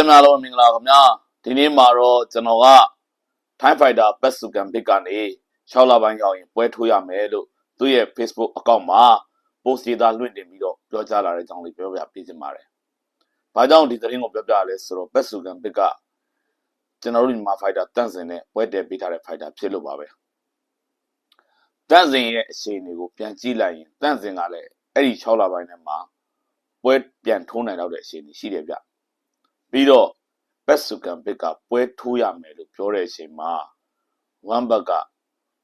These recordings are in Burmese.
ခင်ဗျားလုံးမင်္ဂလာခင်ဗျာဒီနေ့မှာတော့ကျွန်တော်က Time Fighter Best Sukan Big ကနေ6လပိုင်းရောက်ရင်ပွဲထိုးရမယ်လို့သူ့ရဲ့ Facebook account မှာ post ရေးသားလွှင့်တင်ပြီးတော့ပြောကြားလာတဲ့အကြောင်းလေးပြောပြပေးချင်ပါတယ်။ဘာကြောင့်ဒီသတင်းကိုပြောပြရလဲဆိုတော့ Best Sukan Big ကကျွန်တော်တို့ဒီမှာ fighter တန့်စင်နဲ့ပွဲတည်ပေးထားတဲ့ fighter ဖြစ်လို့ပါပဲ။တန့်စင်ရဲ့အခြေအနေကိုပြန်ကြည့်လိုက်ရင်တန့်စင်ကလည်းအဲ့ဒီ6လပိုင်းထဲမှာပွဲပြန်ထိုးနိုင်တော့တဲ့အခြေအနေရှိတယ်ဗျ။ ပြီးတော့ Best Sukan Big ကပွဲထိုးရမယ်လို့ပြောတဲ့အချိန်မှာ one back က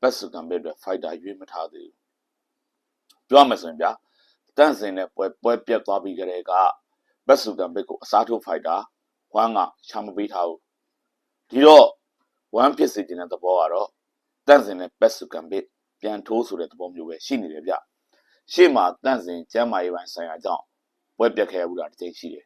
Best Sukan Big အတွက် fighter ရွေးမထားသေးဘူး။ပြောရမယ်ဆိုရင်ဗျာတန့်စင်နဲ့ပွဲပွဲပြတ်သွားပြီးကြတဲ့က Best Sukan Big ကိုအစားထိုး fighter ဝမ်းကရှာမပေးထားဘူး။ဒီတော့ဝမ်းဖြစ်စေခြင်းတဲ့သဘောကတော့တန့်စင်နဲ့ Best Sukan Big ပြန်ထိုးဆိုတဲ့သဘောမျိုးပဲရှိနေတယ်ဗျ။ရှေ့မှာတန့်စင်ကျမ်းမာရေးပိုင်းဆိုင်ရာကြောင့်ပွဲပြတ်ခဲ့ရဘူးလားတစ်ချိန်ရှိတယ်။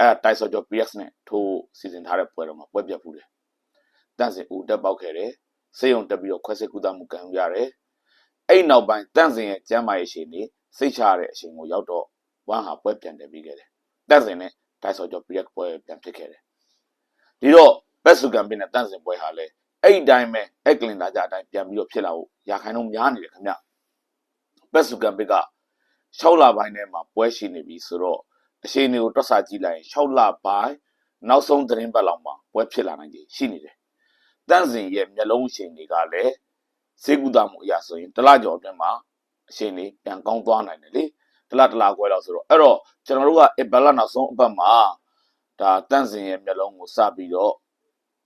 အဲ့ဒါတိုက်ဆော့ကျော် PS နဲ့ထိုးစီစဉ်ထားတဲ့ပွဲတော့မှာပွဲပြတ်ဘူးတယ်။တန့်စင်ဦးတက်ပေါက်ခဲ့တယ်။စေယုံတက်ပြီးတော့ခွဲစစ်ကူတာမှုကံယူရတယ်။အဲ့နောက်ပိုင်းတန့်စင်ရဲ့ကျမ်းမာရေးရှင်နေစိတ်ချရတဲ့အချိန်ကိုရောက်တော့ဝမ်းဟာပွဲပြန်တက်ပြီးခဲ့တယ်။တန့်စင်နဲ့တိုက်ဆော့ကျော် PS ပွဲပြန်ဖြစ်ခဲ့တယ်။ဒီတော့ Best Sukan Big နဲ့တန့်စင်ပွဲဟာလည်းအဲ့ဒီတိုင်းပဲအဲ့ကလင်ဒါကြအတိုင်းပြန်ပြီးတော့ဖြစ်လာဖို့ရာခိုင်နှုန်းများနေတယ်ခင်ဗျ။ Best Sukan Big က6လပိုင်းထဲမှာပွဲရှိနေပြီဆိုတော့ အရှိန်တွေကိုတွက်ဆကြည့်လိုက်ရင်6လပိုင်းနောက်ဆုံးသတင်းပတ်လောက်မှာပွဲဖြစ်လာနိုင်ခြေရှိနေတယ်။တန့်စင်ရဲ့မျက်လုံးအရှိန်တွေကလည်းစေကူတာမှုအရာဆိုရင်တစ်လကျော်အတွင်းမှာအရှိန်တွေပြန်ကောင်းသွားနိုင်တယ်လေ။တစ်လတစ်လခွဲလောက်ဆိုတော့အဲ့တော့ကျွန်တော်တို့ကဘလနောက်ဆုံးအပတ်မှာဒါတန့်စင်ရဲ့မျက်လုံးကိုစပြီးတော့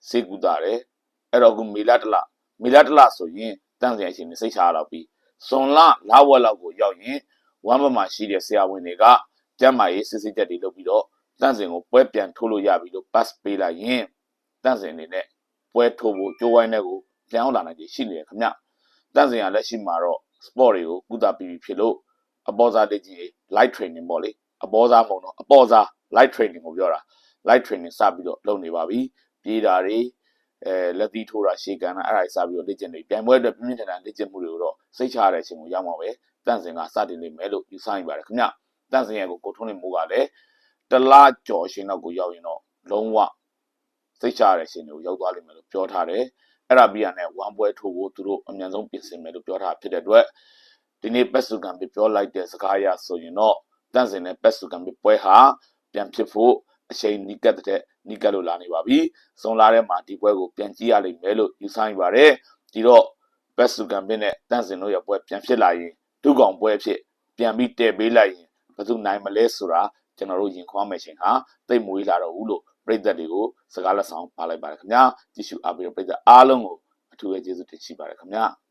စေကူတာတယ်။အဲ့တော့အခုမေလတစ်လမေလတစ်လဆိုရင်တန့်စင်အရှိန်တွေစိတ်ချရတော့ပြီးစွန်လလာဝက်လောက်ကိုရောက်ရင်ဝမ်းဘက်မှာရှိတဲ့ဆရာဝန်တွေက ကျမ်းမာရေးစစ်စစ်ချက်တွေလုပ်ပြီးတော့တန့်စင်ကိုပွဲပြန်ထိုးလို့ရပြီလို့ pass ပေးလိုက်ရင်တန့်စင်အနေနဲ့ပွဲထိုးဖို့ကြိုးဝိုင်းတဲ့ကိုပြန်အောင်လာနိုင်ခြေရှိနေတယ်ခင်ဗျတန့်စင်ကလက်ရှိမှာတော့ sport တွေကိုကုသပြီးပြီဖြစ်လို့အပေါ်စားလက်ကြီး light training ပေါ့လေအပေါ်စားမဟုတ်တော့အပေါ်စား light training ကိုပြောတာ light training စပြီးတော့လုပ်နေပါပြီပြေးတာတွေအဲလက်သီးထိုးတာရှေ့ကန်တာအဲ့ဒါတွေစပြီးတော့လေ့ကျင့်နေပြန်ပွဲအတွက်ပြင်းပြင်းထန်ထန်လေ့ကျင့်မှုတွေကိုတော့စိတ်ချရတဲ့အချိန်ကိုရောက်မှာပဲတန့်စင်ကစတင်နေမယ်လို့ယူဆနေပါတယ်ခင်ဗျ တန့်စင်ရဲ့ကိုကိုထွန်းနေမိုးကလည်းတလားကြော်ရှင်တော့ကိုရောက်ရင်တော့လုံးဝစိတ်ချရတဲ့ရှင်တွေကိုရောက်သွားလိမ့်မယ်လို့ပြောထားတယ်အဲ့ဒါပြီးရတဲ့ဝမ်ပွဲထိုးဖို့သူတို့အမြန်ဆုံးပြင်ဆင်မယ်လို့ပြောထားဖြစ်တဲ့အတွက်ဒီနေ့ပက်စုကံပြပြောလိုက်တဲ့စကားအရဆိုရင်တော့တန့်စင်နဲ့ပက်စုကံပြပွဲဟာပြန်ဖြစ်ဖို့အချိန်နီးကပ်တဲ့နီးကပ်လို့လာနေပါပြီ။စုံလာတဲ့မှာဒီပွဲကိုပြန်ကြည့်ရလိမ့်မယ်လို့ယူဆနေပါတယ်။ဒီတော့ဘက်စုကံပင်းနဲ့တန့်စင်တို့ရဲ့ပွဲပြန်ဖြစ်လာရင်ဒုကောင်ပွဲဖြစ်ပြန်ပြီးတည်ပေးလိုက်ရင် ဘယ်သူနိုင်မလဲဆိုတာကျွန်တော်တို့ရင်ခွာမယ်ရှင်ဟာတိတ်မွေးလာတော့ဘူးလို့ပြည်သက်တွေကိုစကားလက်ဆောင်ပါလိုက်ပါတယ်ခင်ဗျာကြည့်ရှုအားပေးတဲ့ပြည်သက်အားလုံးကိုအထူးပဲကျေးဇူးတင်ရှိပါတယ်ခင်ဗျာ။